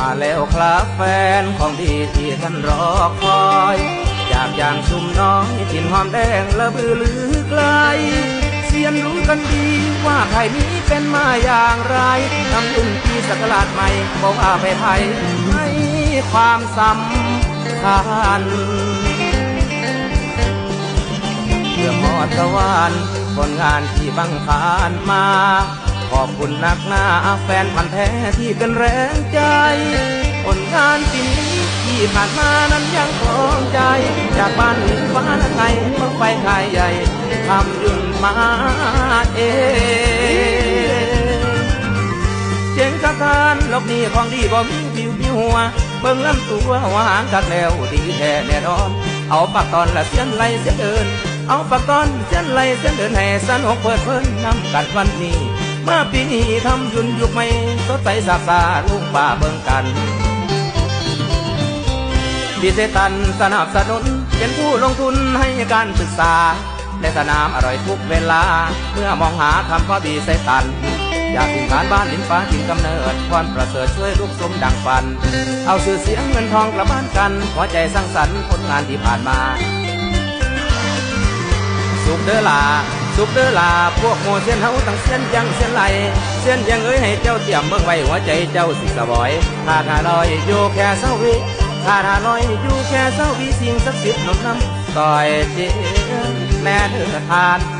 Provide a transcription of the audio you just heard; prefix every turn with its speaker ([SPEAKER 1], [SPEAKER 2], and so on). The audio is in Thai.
[SPEAKER 1] มาแล้วครับแฟนของดีที่ท่านรอคอยอยากอย่างชุมน้อยถิ่นหอมแดงและบือลือไกลเสียนรู้กันดีว่าไทยนี้เป็นมาอย่างไรทำรุ่นที่สักราชใหม่บอกว่าไปไทยให้ความสำคัญเพื่อมอดตะวันผลงานที่บังคานมา ขอบคุณนักหน้าแฟนพันแท้ที่เป็นแรงใจ ผลงานปีนี้ที่ผ่านมานั้นยังครองใจ จากบ้านฟ้าละไงเมื่อไฟขายใหญ่ทำยุ่นมาเองเจ๋งกะการลบหนี้ของดีบ่มีผิวมีหัว เบิ่งลำตัวหัวหางกักแล้วดีแท้แน่นอน เอาปากตอนละเสียนไหลเสียนเดินเอาปากตอนเสียนไหลเสียนเดินให้สนุกเปิดเพิ่นนำกันวันนี้ เมื่อปีนี้ทำยุนยุคใหม่สดใสสาบสาลูกป่าเบิ่งกันดีเซตันสนับสนุนเป็นผู้ลงทุนให้การศึกษาในสนามอร่อยทุกเวลา เมื่อมองหาคำก็ดีเซตัน อยากถึงฐานบ้านลินฟ้าทินกำเนิดความประเสริฐช่วยลูกสมดังฝัน เอาชื่อเสียงเงินทองกลับบ้านกันหัวใจสร้างสรรค์ผลงานที่ผ่านมา สุกเด้อลา สุกเด้อลาพวกโมเส้นเฮาตั้งเส้นยังเส้นไหลเส้นยังเอ้ยให้เจ้าเตรียมเบิ่งไว้หัวใจเจ้าสิสบอยขาถ้าลอยอยู่แค่เศร้าวิขาถ้าลอยอยู่แค่เศร้าวิสิ่งศักดิ์สิทธิ์นำนนำซอยเจียแม่เธอทาน